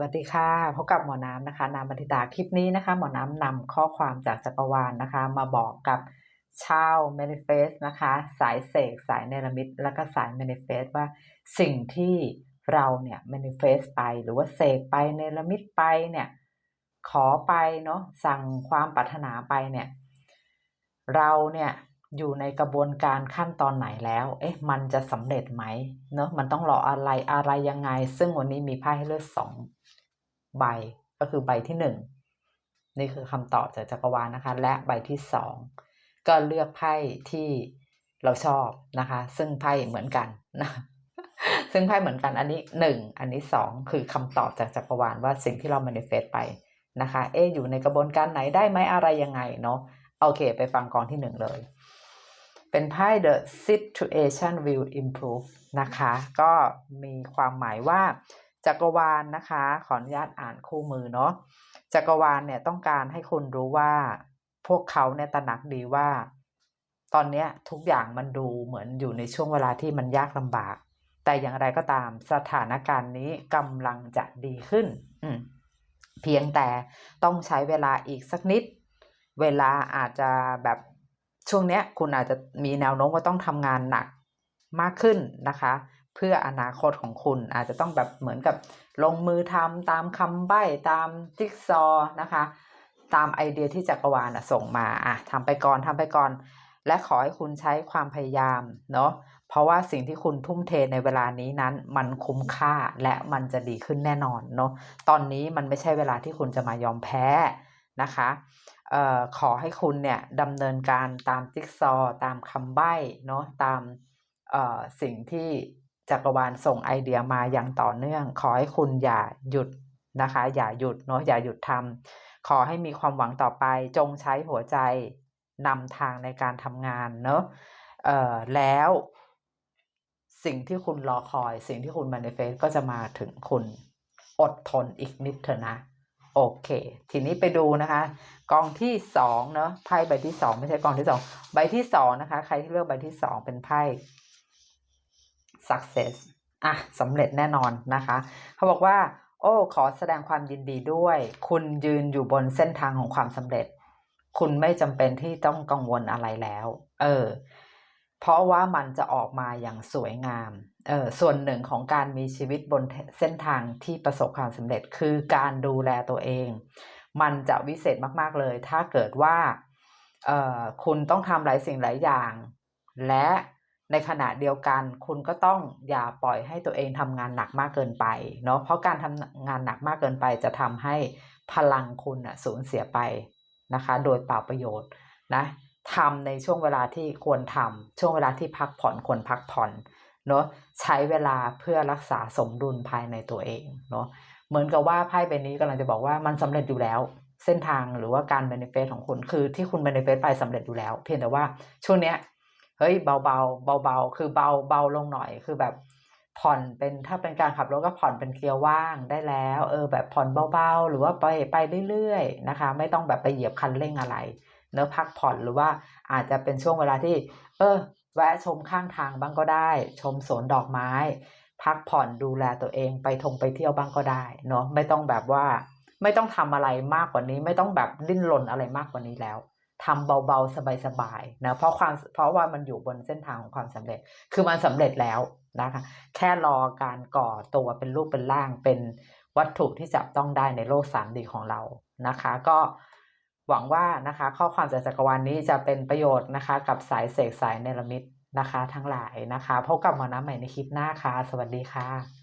วัสดีค่ะพบกับหมอน้ำนะคะนามบันทิตาคลิปนี้นะคะ หมอน้ำนำข้อความจากจักรวาลนะคะ มาบอกกับชาว manifest นะคะ สายเสกสายเนรมิตแล้วก็สาย manifest ว่าสิ่งที่เราเนี่ย manifest ไปหรือว่าเสกไปเนรมิตไปเนี่ยขอไปเนาะสั่งความปรารถนาไปเนี่ย เราเนี่ยอยู่ในกระบวนการขั้นตอนไหนแล้ว เอ๊ะ มันจะสำเร็จไหม เนาะมันต้องรออะไรอะไรยังไง ซึ่งวันนี้มีไพ่ให้เลือกสอง ใบก็คือใบที่หนึ่งนี่คือคำตอบจากจักรวาลนะคะ และใบที่สองก็เลือกไพ่ที่เราชอบนะคะ ซึ่งไพ่เหมือนกันนะซึ่งไพ่เหมือนกันอันนี้หนึ่งอันนี้สองคือคำตอบจากจักรวาลว่าสิ่งที่เรา manifest ไปนะคะ เอ๊อยู่ในกระบวนการไหนได้ไหมอะไรยังไงเนาะโอเค ไปฟังกองที่หนึ่งเลย เป็นไพ่ the situation will improve นะคะ ก็มีความหมายว่า จักรวาลนะคะ ขออนุญาตอ่านคู่มือเนาะจักรวาลเนี่ยต้องการให้คุณรู้ว่า พวกเขาเนี่ยตระหนักดีว่า ตอนนี้ทุกอย่างมันดูเหมือนอยู่ในช่วงเวลาที่มันยากลำบาก แต่อย่างไรก็ตามสถานการณ์นี้กำลังจะดีขึ้น เพียงแต่ต้องใช้เวลาอีกสักนิด เวลาอาจจะแบบช่วงเนี้ยคุณอาจจะมีแนวโน้มว่าต้องทำงานหนักมากขึ้นนะคะ เพื่ออนาคตของคุณ อาจจะต้องแบบเหมือนกับลงมือทำตามคำใบ้ตามจิ๊กซอว์นะคะ ตามไอเดียที่จักรวาลส่งมาอะทำไปก่อนทำไปก่อน และขอให้คุณใช้ความพยายามเนาะเพราะว่าสิ่งที่คุณทุ่มเทในเวลานี้นั้น มันคุ้มค่าและมันจะดีขึ้นแน่นอนเนาะตอนนี้มันไม่ใช่เวลาที่คุณจะมายอมแพ้นะคะออขอให้คุณเนี่ยดำเนินการตามจิ๊กซอว์ตามคำใบ้เนาะตามสิ่งที่ จักรวาลส่งไอเดียมาอย่างต่อเนื่อง ขอให้คุณอย่าหยุดนะคะ อย่าหยุดเนาะอย่าหยุดทำขอให้มีความหวังต่อไป จงใช้หัวใจนำทางในการทำงานเนาะเอ่อแล้วสิ่งที่คุณรอคอย สิ่งที่คุณ manifest ก็จะมาถึงคุณอดทนอีกนิดเถอะนะ โอเค ทีนี้ไปดูนะคะ กองที่สองเนาะไพ่ใบที่สองไม่ใช่กองที่สองใบที่สองนะคะ ใครที่เลือกใบที่สองเป็นไพ่ success อะสำเร็จแน่นอนนะคะ เขาบอกว่า โอ้ ขอแสดงความยินดีด้วย คุณยืนอยู่บนเส้นทางของความสำเร็จ คุณไม่จำเป็นที่ต้องกังวลอะไรแล้ว เออ เพราะว่ามันจะออกมาอย่างสวยงาม เออ ส่วนหนึ่งของการมีชีวิตบนเส้นทางที่ประสบความสำเร็จคือการดูแลตัวเอง มันจะวิเศษมาก ๆเลย ถ้าเกิดว่า เออคุณต้องทำหลายสิ่งหลายอย่าง และ ในขณะเดียวกันคุณก็ต้องอย่าปล่อยให้ตัวเองทำงานหนักมากเกินไปเนาะเพราะการทำงานหนักมากเกินไป จะทำให้พลังคุณอะสูญเสียไปนะคะ โดยเปล่าประโยชน์นะทำในช่วงเวลาที่ควรทำช่วงเวลาที่พักผ่อนควรพักผ่อนเนาะใช้เวลาเพื่อรักษาสมดุลภายในตัวเองเนาะเหมือนกับว่าไพ่ใบนี้กำลังจะบอกว่ามันสำเร็จอยู่แล้วเส้นทางหรือว่าการ manifest ของคุณคือที่คุณ manifest ไปสำเร็จอยู่แล้ว เพียงแต่ว่าช่วงเนี้ย เฮ้ยเบาเบาเบาเบาคือเบาเบาลงหน่อยคือแบบผ่อนเป็นถ้าเป็นการขับรถก็ผ่อนเป็นเกียร์ว่างได้แล้ว เออแบบผ่อนเบาๆ หรือว่าไปไปเรื่อยๆนะคะ ไม่ต้องแบบไปเหยียบคันเร่งอะไร เนื้อะพักผ่อนหรือว่าอาจจะเป็นช่วงเวลาที่ เออ แวะชมข้างทางบ้างก็ได้ ชมสวนดอกไม้ พักผ่อนดูแลตัวเองไปทงไปเที่ยวบ้างก็ได้เนาะไม่ต้องแบบว่า ไม่ต้องทำอะไรมากกว่านี้ ไม่ต้องแบบดิ้นรนอะไรมากกว่านี้แล้ว ทำเบาๆ สบายๆนะเพราะความเพราะว่ามันอยู่บนเส้นทางของความสำเร็จ คือมันสำเร็จแล้วนะคะแค่รอการก่อตัวเป็นรูปเป็นร่างเป็นวัตถุที่จับต้องได้ในโลกสามดีของเรานะคะ ก็หวังว่านะคะ ข้อความจากจักรวาลนนี้จะเป็นประโยชน์นะคะ กับสายเสกสายเนรมิตนะคะ ทั้งหลายนะคะพบกับหมอน้ำใหม่ในคลิปหน้าค่ะ สวัสดีค่ะ